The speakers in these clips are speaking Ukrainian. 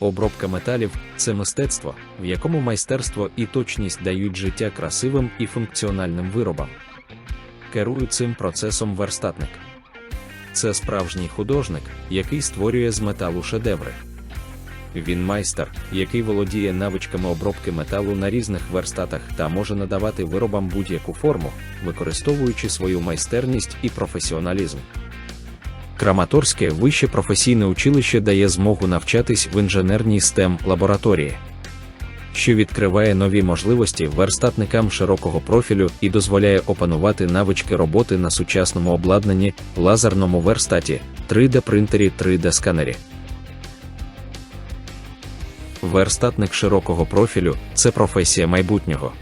Обробка металів це мистецтво, в якому майстерство і точність дають життя красивим і функціональним виробам. Керує цим процесом верстатник. Це справжній художник, який створює з металу шедеври. Він майстер, який володіє навичками обробки металу на різних верстатах та може надавати виробам будь-яку форму, використовуючи свою майстерність і професіоналізм. Краматорське вище професійне училище дає змогу навчатись в інженерній STEM лабораторії, що відкриває нові можливості верстатникам широкого профілю і дозволяє опанувати навички роботи на сучасному обладнанні, лазерному верстаті, 3D принтері 3D сканері. Верстатник широкого профілю це професія майбутнього.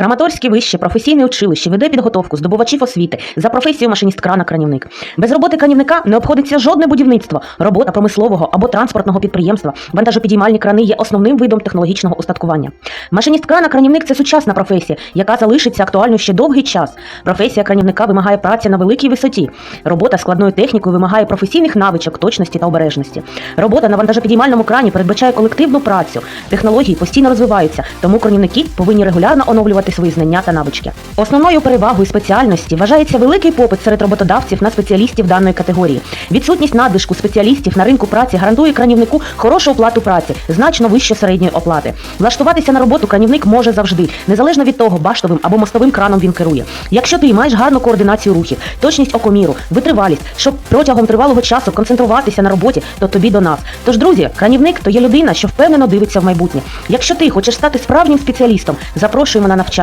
Краматорське вище професійне училище веде підготовку здобувачів освіти за професією машиніст-крана-кранівник. Без роботи кранівника не обходиться жодне будівництво. Робота промислового або транспортного підприємства. Вантажопідіймальні крани є основним видом технологічного устаткування. Машиніст-крана-кранівник це сучасна професія, яка залишиться актуальною ще довгий час. Професія кранівника вимагає праці на великій висоті. Робота складною технікою вимагає професійних навичок, точності та обережності. Робота на вантажопідіймальному крані передбачає колективну працю. Технології постійно розвиваються, тому кранівники повинні регулярно оновлювати свої знання та навички. Основною перевагою спеціальності вважається великий попит серед роботодавців на спеціалістів даної категорії. Відсутність надлишку спеціалістів на ринку праці гарантує кранівнику хорошу оплату праці, значно вище середньої оплати. Влаштуватися на роботу кранівник може завжди, незалежно від того, баштовим або мостовим краном він керує. Якщо ти маєш гарну координацію рухів, точність окоміру, витривалість, щоб протягом тривалого часу концентруватися на роботі, то тобі до нас. Тож, друзі, кранівник то є людина, що впевнено дивиться в майбутнє. Якщо ти хочеш стати справжнім спеціалістом, запрошуємо на навчання.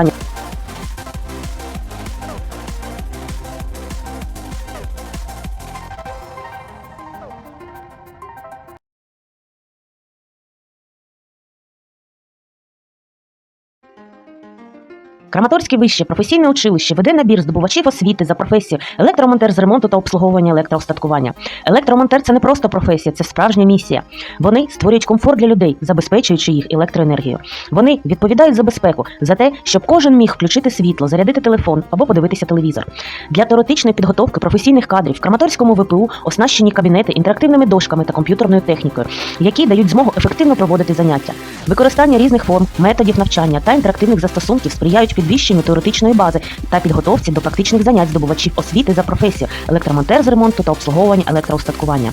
Краматорське вище професійне училище веде набір здобувачів освіти за професію електромонтер з ремонту та обслуговування електроостаткування. Електромонтер це не просто професія, це справжня місія. Вони створюють комфорт для людей, забезпечуючи їх електроенергією. Вони відповідають за безпеку, за те, щоб кожен міг включити світло, зарядити телефон або подивитися телевізор. Для теоретичної підготовки професійних кадрів в Краматорському ВПУ оснащені кабінети інтерактивними дошками та комп'ютерною технікою, які дають змогу ефективно проводити заняття. Використання різних форм, методів навчання та інтерактивних застосунків сприяють підвищенню теоретичної бази та підготовці до практичних занять здобувачів освіти за професію електромонтер з ремонту та обслуговування електроустаткування.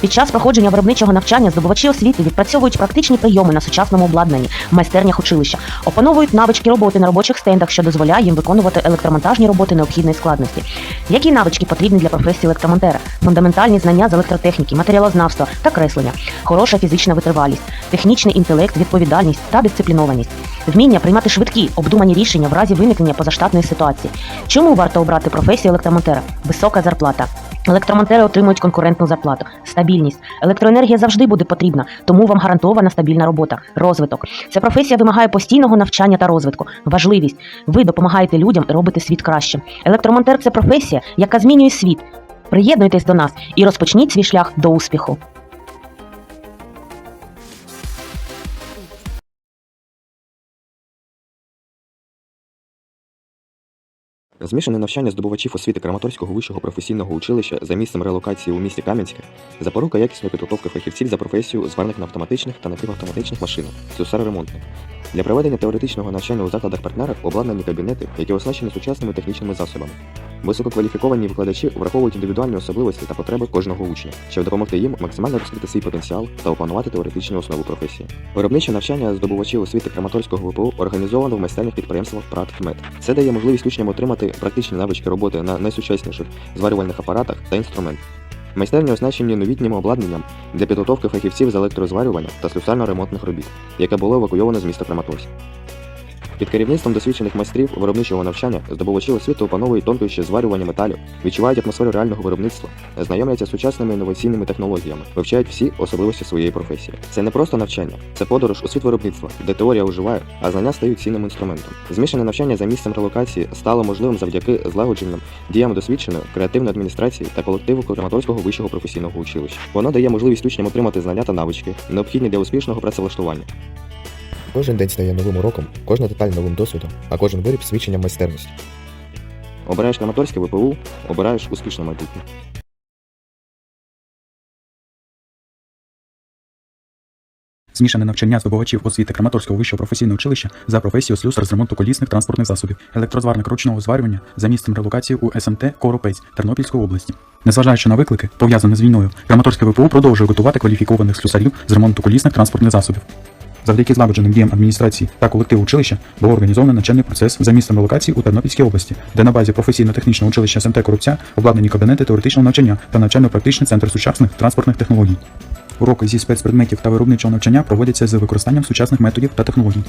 Під час проходження виробничого навчання здобувачі освіти відпрацьовують практичні прийоми на сучасному обладнанні в майстернях училища, опановують навички роботи на робочих стендах, що дозволяє їм виконувати електромонтажні роботи необхідної складності. Які навички потрібні для професії електромонтера? Фундаментальні знання з електротехніки, матеріалознавства та креслення, хороша фізична витривалість, технічний інтелект, відповідальність та дисциплінованість, вміння приймати швидкі обдумані рішення в разі виникнення позаштатної ситуації. Чому варто обрати професію електромонтера? Висока зарплата. Електромонтери отримують конкурентну зарплату, стабільність. Електроенергія завжди буде потрібна, тому вам гарантована стабільна робота, розвиток. Ця професія вимагає постійного навчання та розвитку, важливість. Ви допомагаєте людям і робите світ краще. Електромонтер це професія, яка змінює світ. Приєднуйтесь до нас і розпочніть свій шлях до успіху. Змішане навчання здобувачів освіти Краматорського вищого професійного училища за місцем релокації у місті Кам'янське запорука якісної підготовки фахівців за професію зварених на автоматичних та напівавтоматичних машинах, слюсаро-ремонтник. Для проведення теоретичного навчання у закладах партнерах обладнані кабінети, які оснащені сучасними технічними засобами. Висококваліфіковані викладачі враховують індивідуальні особливості та потреби кожного учня, щоб допомогти їм максимально розкрити свій потенціал та опанувати теоретичні основи професії. Виробниче навчання здобувачів освіти Краматорського ВПУ організовано в майстернях підприємствах ПРАТ КМЕД. Це дає можливість учням отримати практичні навички роботи на найсучасніших зварювальних апаратах та інструментах. Майстерні оснащені новітнім обладнанням для підготовки фахівців з електрозварювання та слюсарно-ремонтних робіт, яке було евакуйовано з міста Краматорськ. Під керівництвом досвідчених майстрів виробничого навчання здобувачі освіти опановують тонкощі зварювання металів, відчувають атмосферу реального виробництва, знайомляться з сучасними інноваційними технологіями, вивчають всі особливості своєї професії. Це не просто навчання, це подорож у світ виробництва, де теорія оживає, а знання стають цінним інструментом. Змішане навчання за місцем релокації стало можливим завдяки злагодженим діям досвідченої креативної адміністрації та колективу Краматорського вищого професійного училища. Воно дає можливість учням отримати знання та навички, необхідні для успішного працевлаштування. Кожен день стає новим уроком, кожна деталь новим досвідом, а кожен виріб свідченням майстерності. Обираєш Краматорське ВПУ, обираєш успішне майбутнє. Змішане навчання здобувачів освіти Краматорського вищого професійного училища за професією слюсар з ремонту колісних транспортних засобів, електрозварник ручного зварювання за місцем релокації у СМТ Коропець Тернопільської області. Незважаючи на виклики, пов'язані з війною, Краматорське ВПУ продовжує готувати кваліфікованих слюсарів з ремонту колісних транспортних засобів. Завдяки злагодженим діям адміністрації та колективу училища було організовано навчальний процес за місцем релокації у Тернопільській області, де на базі професійно-технічного училища СМТ Коробця обладнані кабінети теоретичного навчання та навчально-практичний центр сучасних транспортних технологій. Уроки зі спецпредметів та виробничого навчання проводяться з використанням сучасних методів та технологій.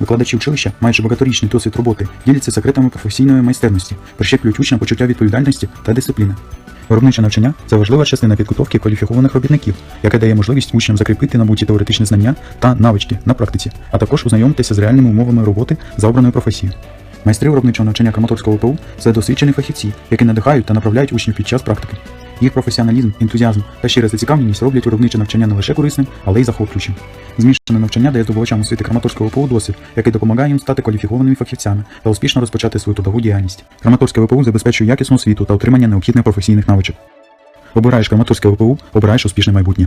Викладачі училища, маючи багаторічний досвід роботи, діляться секретами професійної майстерності, прищеплюють учням почуття відповідальності та дисципліни. Виробниче навчання це важлива частина підготовки кваліфікованих робітників, яка дає можливість учням закріпити набуті теоретичні знання та навички на практиці, а також ознайомитися з реальними умовами роботи за обраною професією. Майстри виробничого навчання Краматорського ОПУ це досвідчені фахівці, які надихають та направляють учнів під час практики. Їх професіоналізм, ентузіазм та щира зацікавленість роблять виробниче навчання не лише корисним, але й захоплюючим. Змішане навчання дає здобувачам освіти Краматорського ВПУ досвід, який допомагає їм стати кваліфікованими фахівцями та успішно розпочати свою трудову діяльність. Краматорське ВПУ забезпечує якісну освіту та отримання необхідних професійних навичок. Обираєш Краматорське ВПУ, обираєш успішне майбутнє.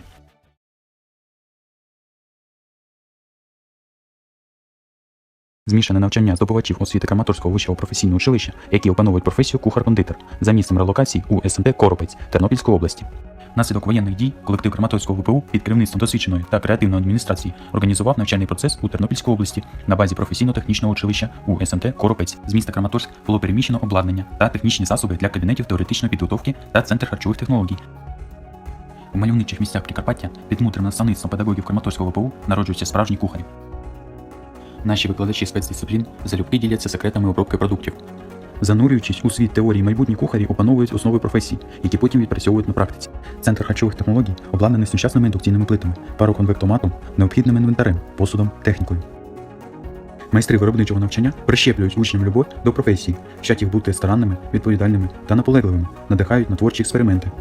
Змішане навчання здобувачів освіти Краматорського вищого професійного училища, які опановують професію кухар-кондитер за місцем релокації у СМТ Коропець Тернопільської області. Наслідок воєнних дій колектив Краматорського ВПУ під керівництвом досвідченої та креативної адміністрації організував навчальний процес у Тернопільській області на базі професійно-технічного училища у СМТ Коропець. З міста Краматорськ було переміщено обладнання та технічні засоби для кабінетів теоретичної підготовки та центр харчових технологій. У мальовничих місцях Прикарпаття під мудрим наставництвом педагогів Краматорського ВПУ народжуються справжні кухарі. Наші викладачі спецдисциплін залюбки діляться секретами обробки продуктів. Занурюючись у світ теорії, майбутні кухарі опановують основи професії, які потім відпрацьовують на практиці. Центр харчових технологій обладнаний сучасними індукційними плитами, пароконвектоматом, необхідним інвентарем, посудом, технікою. Майстри виробничого навчання прищеплюють учням любов до професії, вчать їх бути старанними, відповідальними та наполегливими, надихають на творчі експерименти.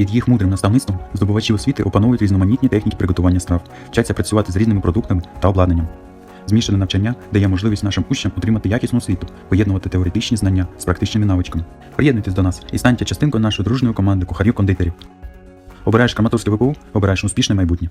Під їх мудрим наставництвом здобувачі освіти опановують різноманітні техніки приготування страв, вчаться працювати з різними продуктами та обладнанням. Змішане навчання дає можливість нашим учням отримати якісну освіту, поєднувати теоретичні знання з практичними навичками. Приєднуйтесь до нас і станьте частинкою нашої дружньої команди кухарів-кондитерів. Обираєш Краматорське ВПУ, обираєш успішне майбутнє.